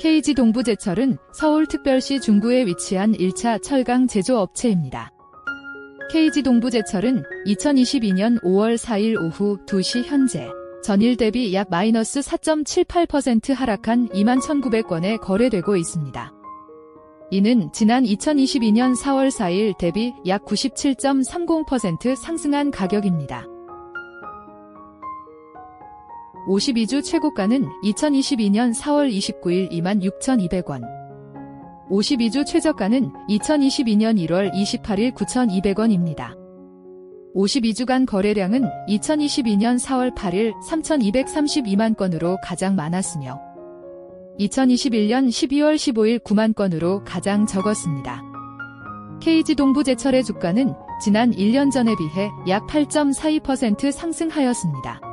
KG 동부제철은 서울특별시 중구에 위치한 1차 철강 제조업체입니다. KG 동부제철은 2022년 5월 4일 오후 2시 현재 전일 대비 약 마이너스 4.78% 하락한 21,900건에 거래되고 있습니다. 이는 지난 2022년 4월 4일 대비 약 97.30% 상승한 가격입니다. 52주 최고가는 2022년 4월 29일 26,200원. 52주 최저가는 2022년 1월 28일 9,200원입니다. 52주간 거래량은 2022년 4월 8일 3,232만 건으로 가장 많았으며 2021년 12월 15일 9만 건으로 가장 적었습니다. KG 동부 제철의 주가는 지난 1년 전에 비해 약 8.42% 상승하였습니다.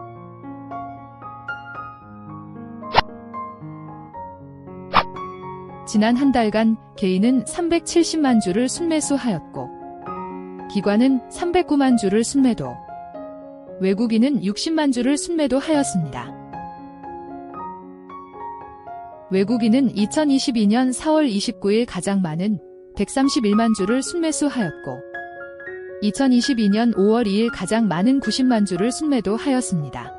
지난 한 달간 개인은 370만 주를 순매수하였고 기관은 309만 주를 순매도 외국인은 60만 주를 순매도하였습니다. 외국인은 2022년 4월 29일 가장 많은 131만 주를 순매수하였고 2022년 5월 2일 가장 많은 90만 주를 순매도하였습니다.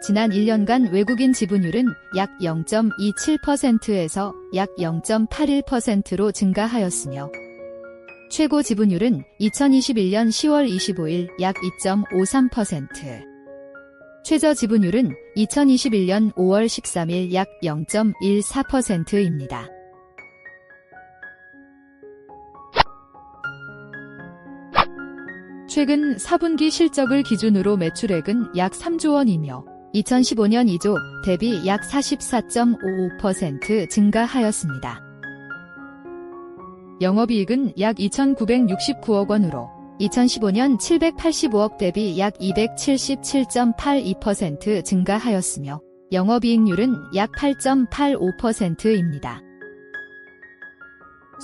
지난 1년간 외국인 지분율은 약 0.27%에서 약 0.81%로 증가하였으며 최고 지분율은 2021년 10월 25일 약 2.53%, 최저 지분율은 2021년 5월 13일 약 0.14%입니다. 최근 4분기 실적을 기준으로 매출액은 약 3조 원이며 2015년 2조 대비 약 44.55% 증가하였습니다. 영업이익은 약 2,969억 원으로 2015년 785억 대비 약 277.82% 증가하였으며 영업이익률은 약 8.85%입니다.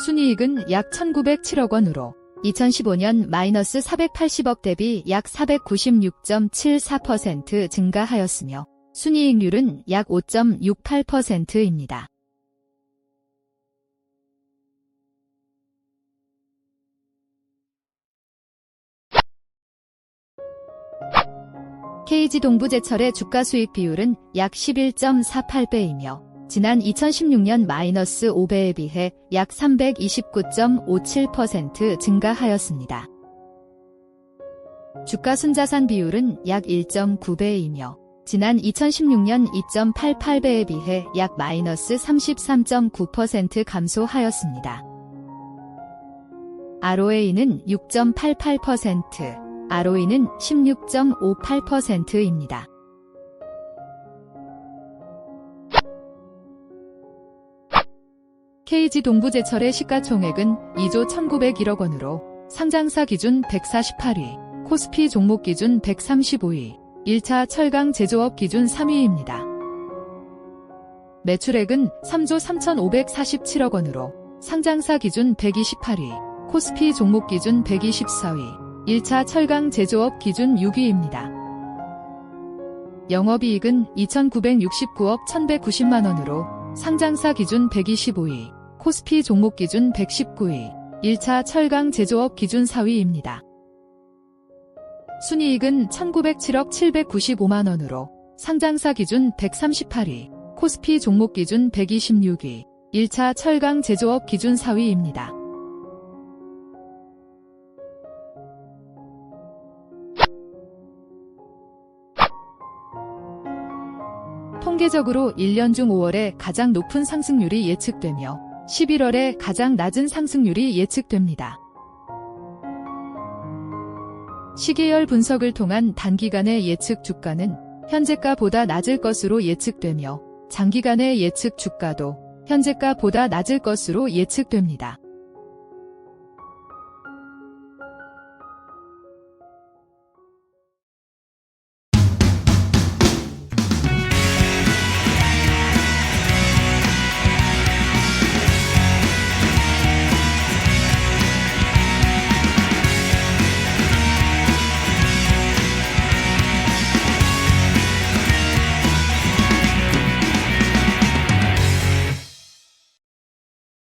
순이익은 약 1,907억 원으로 2015년 마이너스 480억 대비 약 496.74% 증가하였으며 순이익률은 약 5.68%입니다. KG 동부제철의 주가 수익 비율은 약 11.48배이며 지난 2016년 마이너스 5배에 비해 약 329.57% 증가하였습니다. 주가 순자산 비율은 약 1.9배이며 지난 2016년 2.88배에 비해 약 마이너스 33.9% 감소하였습니다. ROA는 6.88%, ROE는 16.58%입니다. KG 동부제철의 시가총액은 2조 1901억 원으로 상장사 기준 148위, 코스피 종목 기준 135위, 1차 철강 제조업 기준 3위입니다. 매출액은 3조 3547억 원으로 상장사 기준 128위, 코스피 종목 기준 124위, 1차 철강 제조업 기준 6위입니다. 영업이익은 2,969억 1,190만 원으로 상장사 기준 125위, 코스피 종목 기준 119위, 1차 철강 제조업 기준 4위입니다. 순이익은 1,907억 795만원으로 상장사 기준 138위, 코스피 종목 기준 126위, 1차 철강 제조업 기준 4위입니다. 통계적으로 1년 중 5월에 가장 높은 상승률이 예측되며 11월에 가장 낮은 상승률이 예측됩니다. 시계열 분석을 통한 단기간의 예측 주가는 현재가보다 낮을 것으로 예측되며 장기간의 예측 주가도 현재가보다 낮을 것으로 예측됩니다.